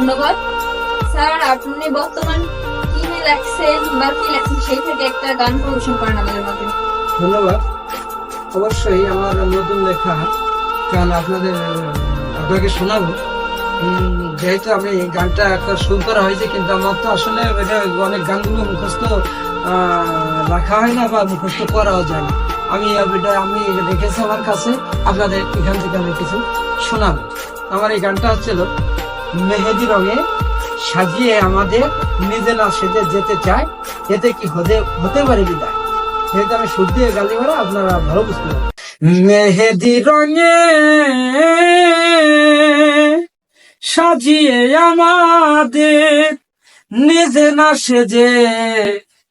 ধন্যবাদ। স্যার, আপনি বর্তমান কি লেখছেন বা কি লেখছেন সেই থেকে একটা গান পরিবেশন করেন আমাদের মাঝে ধন্যবাদ। অবশ্যই আমার নতুন লেখা গান আপনাদের, আপনাকে শোনাবো। যেহেতু আমি গানটা সুর করা হয়েছে, কিন্তু আমার তো আসলে অনেক গানগুলো মুখস্থ রাখা হয় না বা মুখস্থ করাও যায় না। আমি এটা, আমি রেখেছি আমার কাছে। আপনাদের এখান থেকে আমি কিছু শোনাবো। আমার এই গানটা হচ্ছিল মেহেদি রঙে সাজিয়ে আমাদের নিজে না সেজে যেতে চায়। এতে কি হতে হতে পারে বিদায়? যেহেতু আমি সুর দিয়ে গালি মারা, আপনারা ভালো বুঝতে মেহেদি রঙে সাজিয়ে আমাদের নিজে না সেজে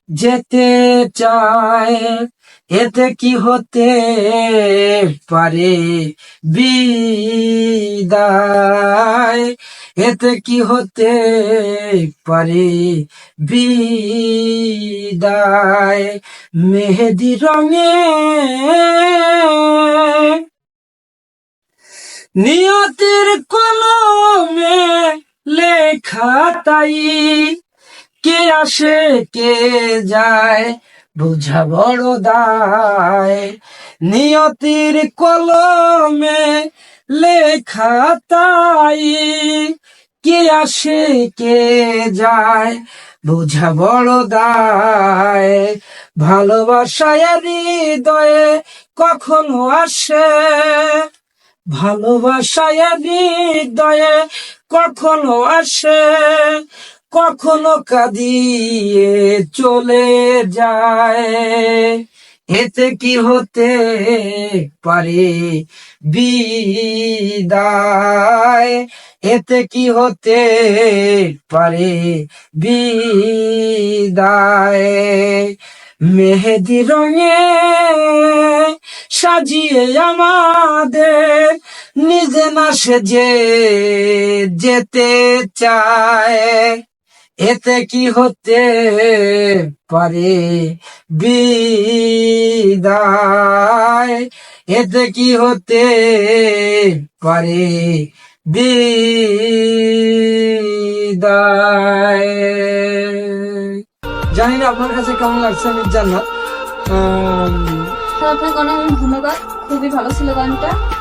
যেতে চায়। এতে কি হতে পারে বিদায়? এতে কি হতে পারে? বিদায় মেহেদি রঙে। নিয়তির কলমে লেখা তাই। কে আসে, কে যায়, বুঝা বড় দায়। নিয়তির কলমে লেখা তাই। কে আসে, কে যায়, বুঝা বড় দায়। ভালোবাসায় হৃদয়ে কখনো আসে, ভালোবাসায় হৃদয়ে কখনো আসে, কখনো কাঁদিয়ে চলে যায়। এতে কি হতে পারে বিদায়? এতে কি হতে পারে বিদায়? মেহেদি রঙে সাজিয়ে আমাদের নিজে না সেজে যেতে চায়। এতে কি হতে পারে বিদায়। এতে কি হতে পারে বিদায়? জানি না আপনার কাছে কেমন লাগছে, আমি জান্নাত। আপনাকে অনেক ধন্যবাদ। খুবই ভালো ছিল গানটা।